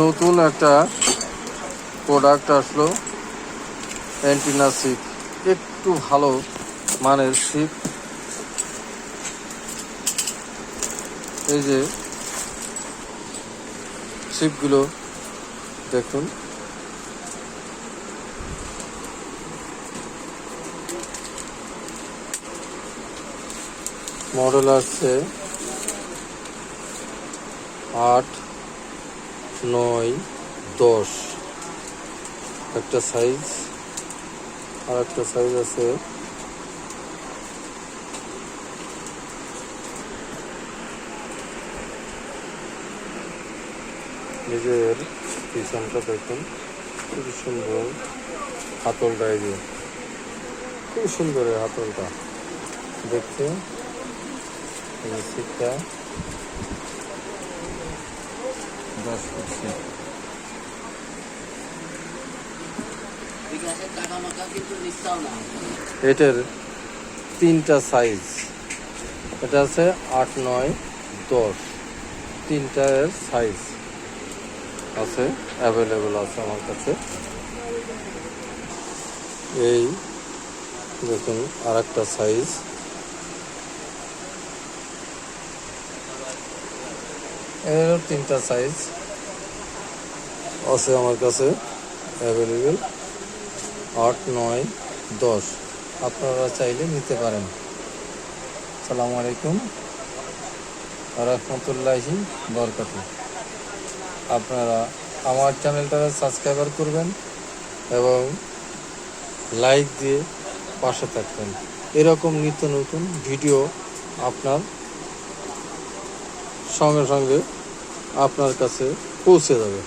নতুন একটা প্রোডাক্ট আসলো অ্যান্টিনা সিপ একটু ভালো মানের সিপ এই যে সিপগুলো দেখুন। মডেল আসছে। আট, নয়, দশ। একটা সাইজ আর একটা সাইজ আছে নিজের পিছনটা দেখুন। খুব সুন্দর হাতলটা এই যে খুব সুন্দর হাতলটা। দেখতে। সিটটা দশ এটার তিনটা সাইজ এটা আছে আট, নয়, দশ। তিনটার সাইজ আছে অ্যাভেলেবেল আছে আমার কাছে। এই দেখুন আর একটা সাইজ এর তিনটা সাইজ আছে আমার কাছে অ্যাভেলেবেল আট, নয়, দশ। আপনারা চাইলে নিতে পারেন। সালামু আলাইকুম। রহমতুল্লাহি বরকাত আপনারা আমার চ্যানেলটা সাবস্ক্রাইবার করবেন এবং লাইক দিয়ে পাশে থাকবেন। এরকম নিত্য নতুন ভিডিও আপনার সঙ্গে সঙ্গে আপনার কাছে পৌঁছে যাবে।